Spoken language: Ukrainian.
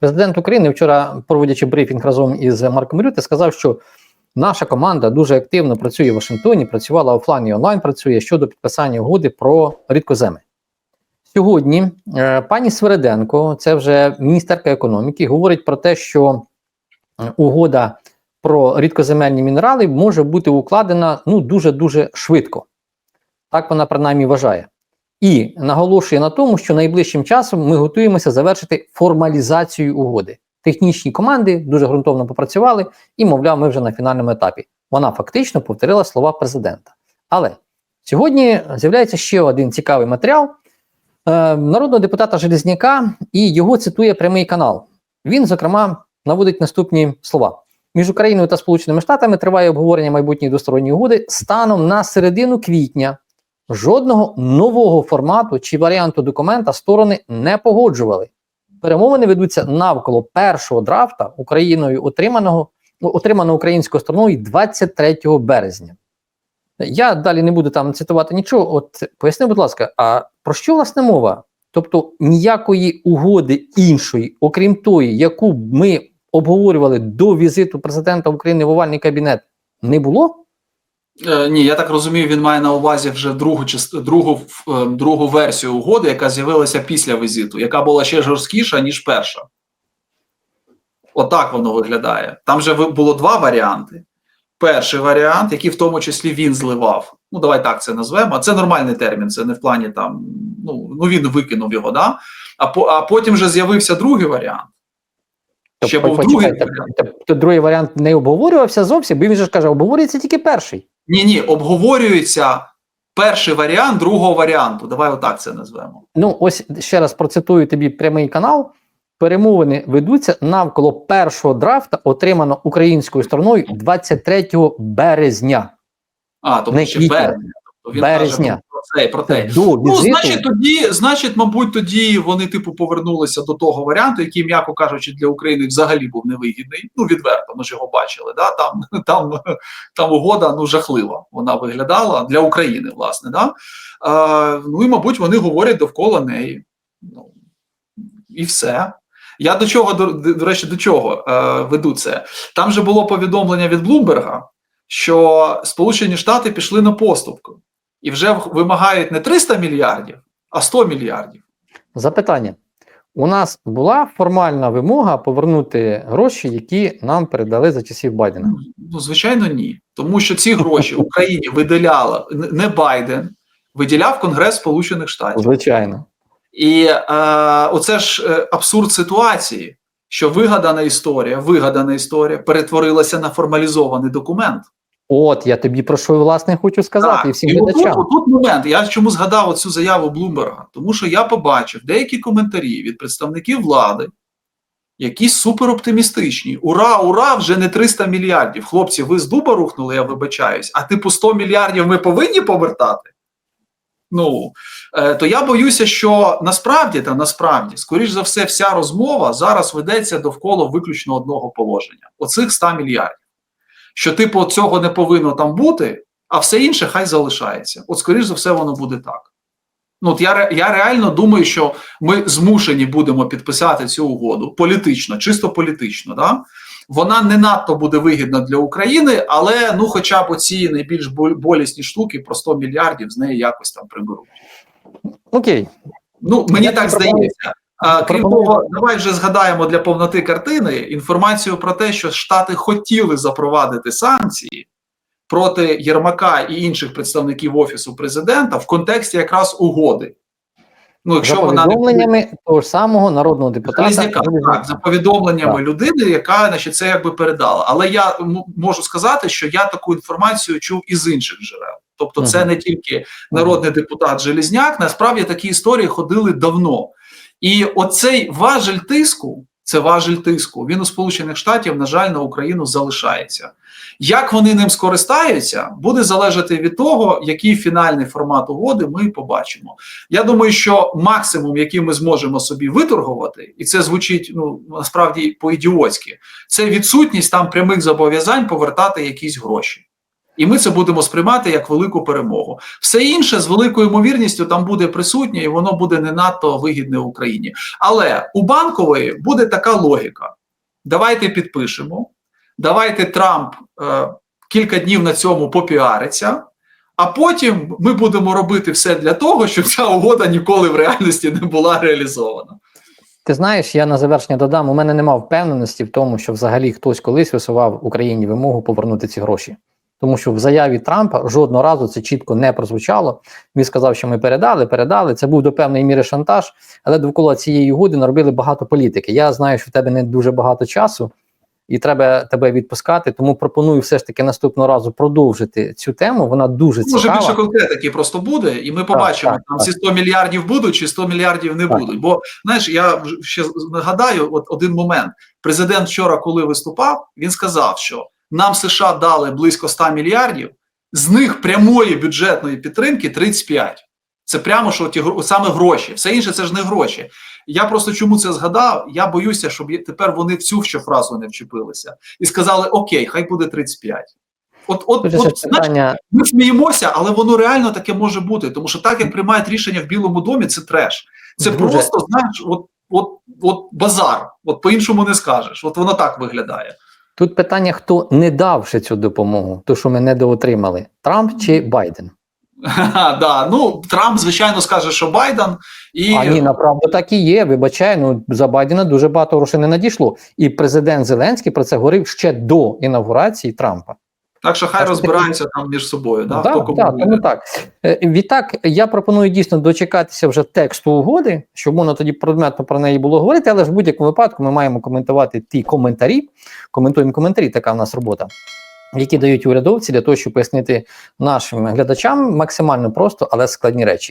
Президент України вчора, проводячи брифінг разом із Марком Рюте, сказав, що наша команда дуже активно працює в Вашингтоні, працювала офлайн і онлайн, працює щодо підписання угоди про рідкоземи. Сьогодні е, пані Свереденко, це вже міністерка економіки, говорить про те, що е, угода про рідкоземельні мінерали може бути укладена ну дуже дуже швидко. Так вона принаймні вважає. І наголошує на тому, що найближчим часом ми готуємося завершити формалізацію угоди. Технічні команди дуже ґрунтовно попрацювали, і, мовляв, ми вже на фінальному етапі. Вона фактично повторила слова президента. Але сьогодні з'являється ще один цікавий матеріал е, народного депутата Железняка, і його цитує прямий канал. Він, зокрема, наводить наступні слова: між Україною та Сполученими Штатами триває обговорення майбутньої двосторонньої угоди станом на середину квітня. Жодного нового формату чи варіанту документа сторони не погоджували. Перемовини ведуться навколо першого драфта Україною отриманого отриманого українською стороною 23 березня. Я далі не буду там цитувати нічого. От поясни, будь ласка, а про що власне мова? Тобто ніякої угоди іншої, окрім тої, яку ми обговорювали до візиту президента України в овальний кабінет, не було? Е, ні, я так розумію, він має на увазі вже другу другу, е, другу версію угоди, яка з'явилася після візиту, яка була ще жорсткіша, ніж перша. Отак воно виглядає. Там же було два варіанти. Перший варіант, який в тому числі він зливав. Ну, давай так це назвемо. А це нормальний термін, це не в плані там. Ну, ну він викинув його, да? а, по, а потім вже з'явився другий варіант. Ще був другий варіант. Тобто другий варіант не обговорювався зовсім, бо він же ж каже, обговорюється тільки перший. Ні, ні, обговорюється перший варіант другого варіанту. Давай отак це назвемо. Ну, ось ще раз процитую тобі прямий канал. Перемовини ведуться навколо першого драфта, отримано українською стороною 23 березня. А, тобто Не ще квітня. березня. Тобто він Березня. Про це про те. Ну, значить, тоді, значить, мабуть, тоді вони, типу, повернулися до того варіанту, який, м'яко кажучи, для України взагалі був невигідний. Ну, відверто, ми ж його бачили. Да? Там, там, там угода ну, жахлива. Вона виглядала для України, власне. Да? А, ну і, мабуть, вони говорять довкола неї. Ну, і все. Я до чого, до, до речі, до чого е, веду це? Там же було повідомлення від Блумберга, що Сполучені Штати пішли на поступку і вже вимагають не 300 мільярдів, а 100 мільярдів. запитання. У нас була формальна вимога повернути гроші, які нам передали за часів Байдена. Ну, звичайно, ні. Тому що ці гроші Україні виділяла не Байден, виділяв Конгрес Сполучених Штатів. Звичайно. І е, оце ж е, абсурд ситуації, що вигадана історія, вигадана історія перетворилася на формалізований документ. От я тобі про що власне хочу сказати і всім і отут, глядачам. отут момент. Я чому згадав оцю заяву Блумберга? Тому що я побачив деякі коментарі від представників влади, які супероптимістичні. Ура, ура! Вже не 300 мільярдів. Хлопці, ви з дуба рухнули, я вибачаюсь, а типу 100 мільярдів ми повинні повертати. Ну е, то я боюся, що насправді та насправді, скоріш за все, вся розмова зараз ведеться довкола виключно одного положення: оцих 100 мільярдів. Що, типу, цього не повинно там бути, а все інше хай залишається. От, скоріш за все, воно буде так. Ну, от я, я реально думаю, що ми змушені будемо підписати цю угоду політично, чисто політично. Да? Вона не надто буде вигідна для України, але ну, хоча б оці найбільш бол- болісні штуки про 100 мільярдів з неї якось там приберуть. Окей, Ну, мені Я так пропоную- здається. А, крім того, давай вже згадаємо для повноти картини інформацію про те, що Штати хотіли запровадити санкції проти Єрмака і інших представників офісу президента в контексті якраз угоди. Ну, за якщо вона не повідомленнями того ж самого народного депутата. Железняка, так, за повідомленнями людини, яка значить, це якби передала. Але я можу сказати, що я таку інформацію чув із інших джерел. Тобто, це не тільки народний депутат Железняк, насправді такі історії ходили давно. І оцей важель тиску, це важель тиску, він у Сполучених Штатів, на жаль, на Україну залишається. Як вони ним скористаються, буде залежати від того, який фінальний формат угоди ми побачимо. Я думаю, що максимум, який ми зможемо собі виторгувати, і це звучить ну насправді по-ідіотськи, це відсутність там прямих зобов'язань повертати якісь гроші. І ми це будемо сприймати як велику перемогу. Все інше з великою ймовірністю там буде присутнє, і воно буде не надто вигідне Україні. Але у банкової буде така логіка: давайте підпишемо, давайте Трамп е, кілька днів на цьому попіариться. А потім ми будемо робити все для того, щоб ця угода ніколи в реальності не була реалізована. Ти знаєш, я на завершення додам, у мене нема впевненості в тому, що взагалі хтось колись висував Україні вимогу повернути ці гроші. Тому що в заяві Трампа жодного разу це чітко не прозвучало. Він сказав, що ми передали, передали. Це був до певної міри шантаж, але довкола цієї угоди наробили багато політики. Я знаю, що в тебе не дуже багато часу, і треба тебе відпускати. Тому пропоную все ж таки наступного разу продовжити цю тему. Вона дуже Може більше конкретики просто буде, і ми побачимо, так, там так. ці 100 мільярдів будуть чи 100 мільярдів не Так. будуть. Бо знаєш, я ще нагадаю, от один момент. Президент вчора, коли виступав, він сказав, що нам США дали близько 100 мільярдів, з них прямої бюджетної підтримки 35. Це прямо що ті саме гроші. Все інше це ж не гроші. Я просто чому це згадав? Я боюся, щоб тепер вони в цю ще фразу не вчепилися і сказали: Окей, хай буде 35. От, от, от, знаєш, ми сміємося, але воно реально таке може бути. Тому що так, як приймають рішення в Білому домі, це треш. Це Друже. просто, знаєш, от, от, от базар. От по-іншому не скажеш. От воно так виглядає. Тут питання: хто не давши цю допомогу, то що ми недоотримали, Трамп чи Байден? Да. Ну, Трамп, звичайно, скаже, що Байден. І А ні, направду так і є. Вибачаю, ну за Байдена дуже багато грошей не надійшло. І президент Зеленський про це говорив ще до інавгурації Трампа. Так що хай розбираються там між собою. Да, Так, хто так, тому так. Е, Відтак, я пропоную дійсно дочекатися вже тексту угоди, щоб можна тоді предметно про неї було говорити, але ж в будь-якому випадку ми маємо коментувати ті коментарі, коментуємо коментарі, така в нас робота, які дають урядовці для того, щоб пояснити нашим глядачам максимально просто, але складні речі.